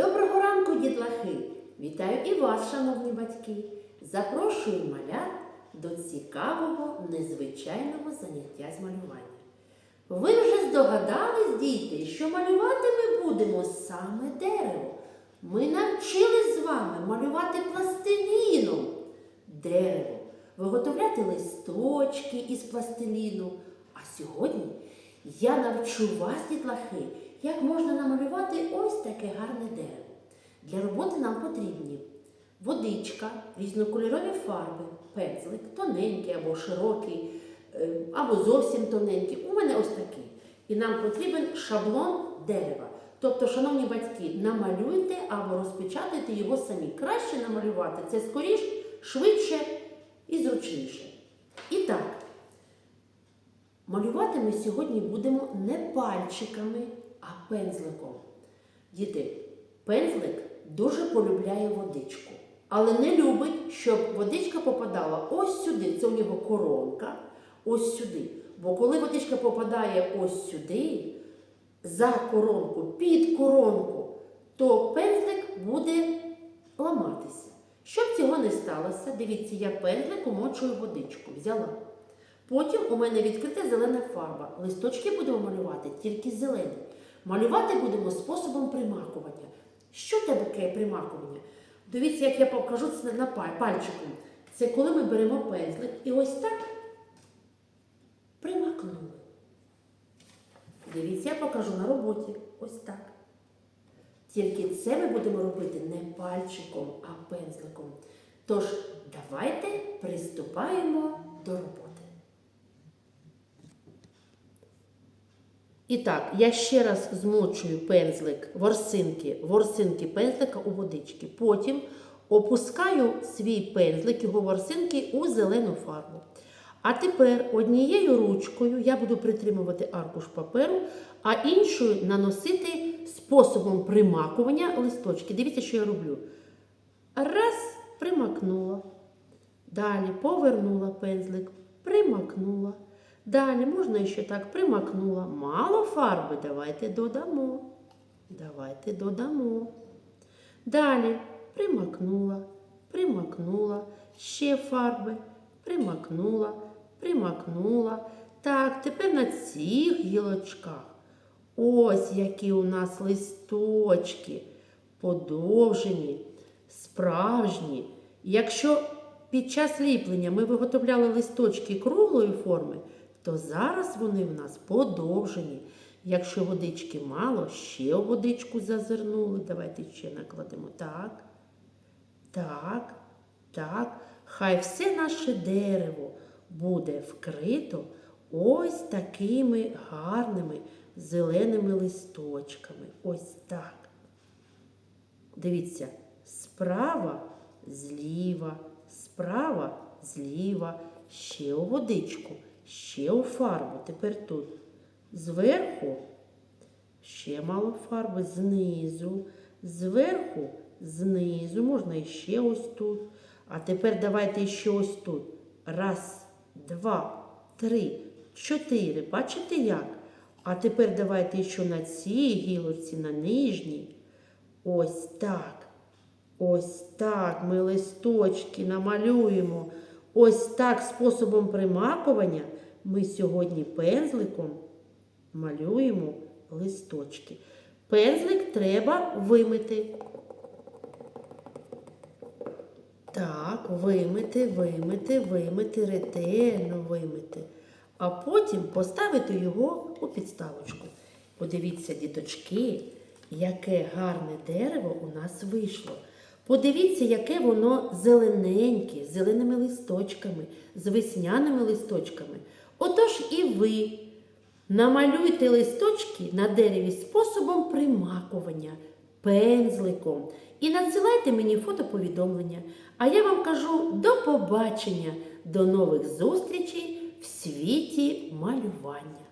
Доброго ранку, дітлахи! Вітаю і вас, шановні батьки! Запрошую малят до цікавого, незвичайного заняття з малювання. Ви вже здогадались, діти, що малювати ми будемо саме дерево. Ми навчились з вами малювати пластиліном дерево, виготовляти листочки із пластиліну. А сьогодні я навчу вас, дітлахи, як можна намалювати ось таке гарне дерево. Для роботи нам потрібні водичка, різнокольорові фарби, пензлик, тоненький або широкий, е, або зовсім тоненький. У мене ось такий. І нам потрібен шаблон дерева. Тобто, шановні батьки, намалюйте або розпечатайте його самі. Краще намалювати це скоріш, швидше і зручніше. І так, малювати ми сьогодні будемо не пальчиками, а пензликом. Діти, пензлик дуже полюбляє водичку, але не любить, щоб водичка попадала ось сюди. Це у нього коронка, ось сюди. Бо коли водичка попадає ось сюди, за коронку, під коронку, то пензлик буде ламатися. Щоб цього не сталося, дивіться, я пензлик умочую водичку, взяла. Потім у мене відкрита зелена фарба. Листочки будемо малювати тільки зелені. Малювати будемо способом примакування. Що таке примакування? Дивіться, як я покажу це на паль- пальчиком. Це коли ми беремо пензлик і ось так примакнули. Дивіться, я покажу на роботі. Ось так. Тільки це ми будемо робити не пальчиком, а пензликом. Тож, давайте приступаємо до роботи. І так, я ще раз змочую пензлик, ворсинки, ворсинки пензлика у водички. Потім опускаю свій пензлик, його ворсинки у зелену фарбу. А тепер однією ручкою я буду притримувати аркуш паперу, а іншою наносити способом примакування листочки. Дивіться, що я роблю. Раз, примакнула. Далі повернула пензлик, примакнула. Далі можна ще так примакнула. Мало фарби, давайте додамо. Давайте додамо. Далі примакнула, примакнула, ще фарби, примакнула, примакнула. Так, тепер на цих гілочках. Ось які у нас листочки, подовжені, справжні. Якщо під час ліплення ми виготовляли листочки круглої форми, то зараз вони в нас подовжені. Якщо водички мало, ще водичку зазирнули. Давайте ще накладемо. Так, так, так. Хай все наше дерево буде вкрито ось такими гарними зеленими листочками. Ось так. Дивіться, справа зліва, справа зліва, ще у водичку, ще у фарбу. Тепер тут зверху ще мало фарби, знизу, зверху, знизу, можна іще ось тут. А тепер давайте ще ось тут. Раз, два, три, чотири. Бачите як? А тепер давайте ще на цій гілочці, на нижній. Ось так. Ось так ми листочки намалюємо. Ось так способом примакування ми сьогодні пензликом малюємо листочки. Пензлик треба вимити. Так, вимити, вимити, вимити, ретельно вимити. А потім поставити його у підставочку. Подивіться, діточки, яке гарне дерево у нас вийшло. Подивіться, яке воно зелененьке, з зеленими листочками, з весняними листочками. Отож і ви намалюйте листочки на дереві способом примакування, пензликом. І надсилайте мені фотоповідомлення. А я вам кажу до побачення, до нових зустрічей в світі малювання.